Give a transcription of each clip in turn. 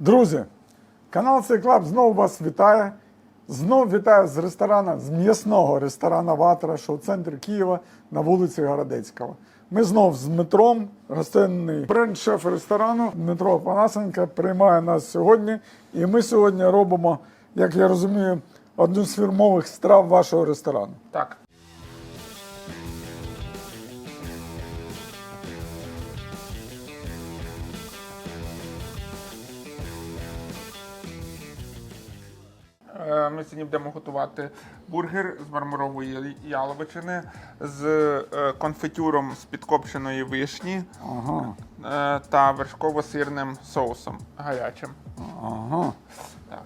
Друзі, канал Цей Клаб знову вас вітає. Знов вітаю з ресторана, з м'ясного ресторана Ватра, що в центрі Києва на вулиці Городецького. Ми знов з Дмитром, гостинний бренд-шеф ресторану Дмитро Панасенко приймає нас сьогодні. І ми сьогодні робимо, як я розумію, одну з фірмових страв вашого ресторану. Так. Ми сьогодні будемо готувати бургер з мармурової яловичини з е, конфетюром з підкопченої вишні Ага, е, та вершково-сирним соусом гарячим. ага. Так.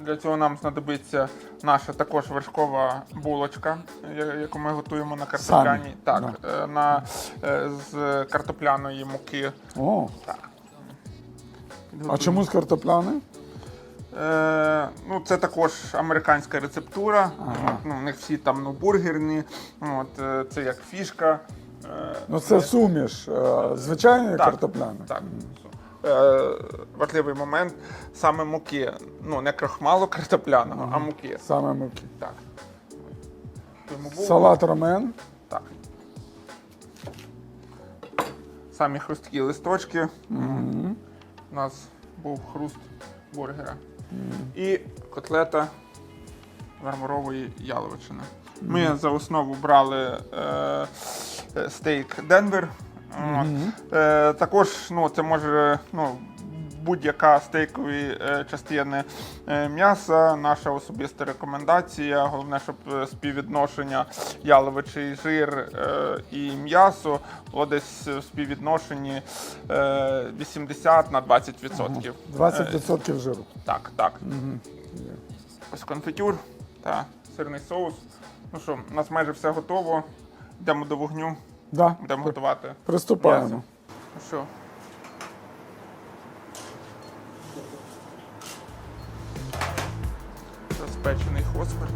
Для цього нам знадобиться наша також вершкова булочка, яку ми готуємо на картопляні. Так, е, на, е, з картопляної муки. О, Так. а чому з картопляни? Е, ну, це також американська рецептура. Ага. Ну, у них всі там ну, бургерні. От, е, це як фішка. Е, Ну це суміш е, звичайної Так. картопляни. Так. Е, важливий момент саме муки. Ну, не крахмалу картопляного, а муки. Саме муки. Так. Тому. Салат ромен. Так. Самі хрусткі листочки. У нас був хруст бургера. І котлета мармурової яловичини. Ми за основу брали е, е, стейк Денвер. Е, також ну, це може ну, будь-яка стейкові е, частини е, м'яса. Наша особиста рекомендація. Головне, щоб е, співвідношення яловичий жир і м'ясо було десь в співвідношенні е, 80 на 20%. 20% жиру. Так, так. Ось конфетюр та сирний соус. Ну що, у нас майже все готово. Йдемо до вогню, Да. будемо готувати. Приступаємо. м'ясо. Ну що? Розпечений фосфор.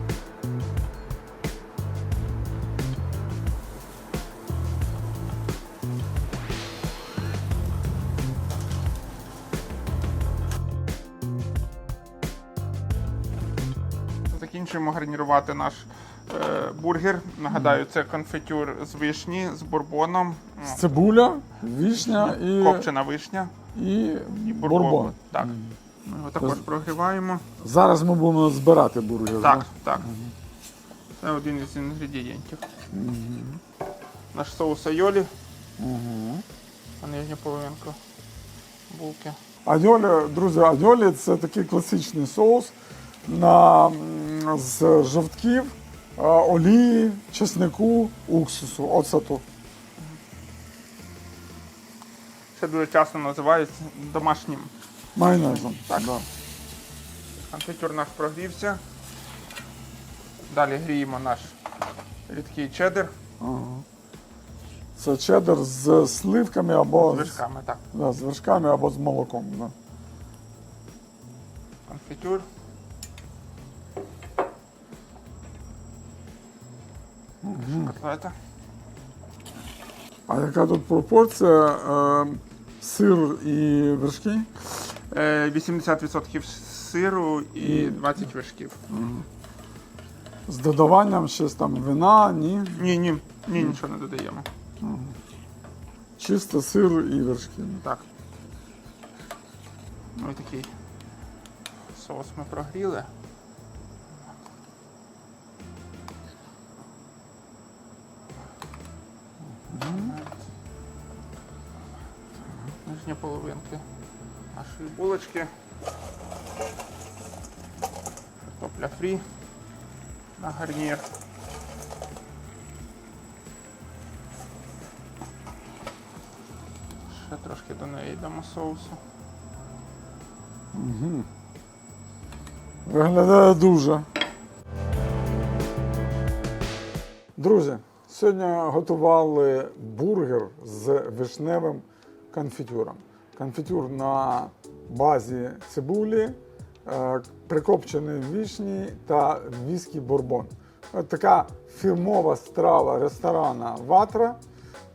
Закінчуємо гарнірувати наш е, бургер. Нагадаю, це конфетюр з вишні, з бурбоном, О, Цибуля, вишня і, копчена вишня і, і бурбон. бурбон. Так. Ми його також прогріваємо. Зараз ми будемо збирати бургер. Так, да? так. Це один із інгредієнтів. Наш соус айолі. А нижня половинка булки. Айолі, друзі, айолі це такий класичний соус на, з жовтків, олії, чеснику, уксусу, оцету. Це дуже часто називають домашнім. Майонезом. Так. Да. Конфетюр наш прогрівся. Далі гріємо наш рідкий чеддер Це чеддер з сливками або з вершками. Так. да, з вершками або з молоком. Да. Конфетюр. Котлета. А яка тут пропорція? Е, сир і вершки? Е, 80% сиру і 20 вершків. З додаванням щось там вина, ні. Ні, ні, ні, нічого не додаємо. Чисто сир і вершки. Так. Ну і такий соус ми прогріли. Нижня половинки нашої булочки. Картопля фрі на гарнір. Ще трошки до неї йдемо соусу. Виглядає дуже. Друзі, сьогодні готували бургер з вишневим конфітюром. Конфітюр на базі цибулі, е, прикопченої вишні та віскі бурбон. От така фірмова страва ресторана Ватра.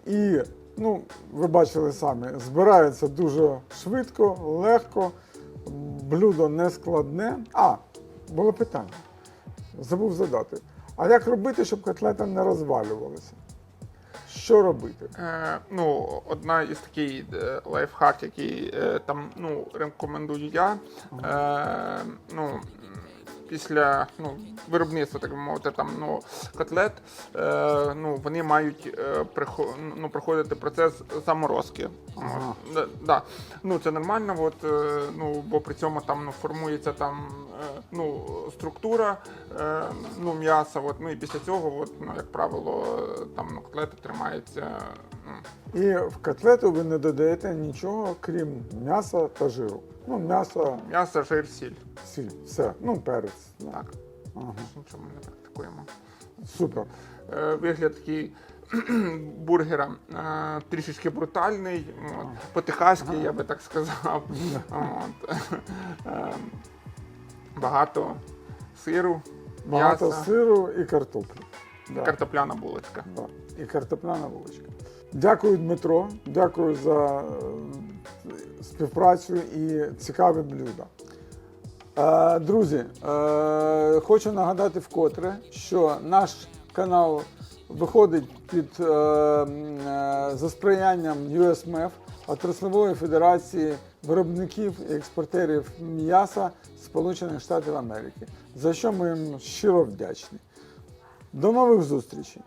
І, ну, ви бачили самі, збирається дуже швидко, легко. блюдо не складне. А, було питання. Забув задати. А як робити, щоб котлета не розвалювалася? Що робити? Е, ну, одна із таких е, лайфхак, який е, там ну, рекомендую я. Е, ну, після ну, виробництва, так би мовити, там ну, котлет, е, ну, вони мають е, прихо- ну, проходити процес заморозки. Ага. Да, да. Ну, це нормально, от, е, ну, бо при цьому там ну, формується там, е, ну, структура е, ну, м'яса. От, ну, і після цього, от, ну, як правило, там ну, котлети тримаються. Ну, І в котлету ви не додаєте нічого, крім м'яса та жиру. Ну, м'ясо, м'ясо, жир, сіль. сіль, все. Ну, перець. да. Так, Ага. нічого ми не практикуємо. Супер. Е, вигляд такий бургера е, трішечки брутальний, от, по-техаськи, я би так сказав. От. Е, Багато сиру, Багато м'яса, сиру і картоплі. Да. картопляна булочка. Да. І картопляна вуличка. Дякую, Дмитро. Дякую за е, співпрацю і цікаві блюда. Е, Друзі, е, хочу нагадати вкотре, що наш канал виходить під е, за сприянням USMF, Отраслової Федерації виробників і експортерів м'яса Сполучених Штатів Америки, за що ми їм щиро вдячні. До нових зустрічей!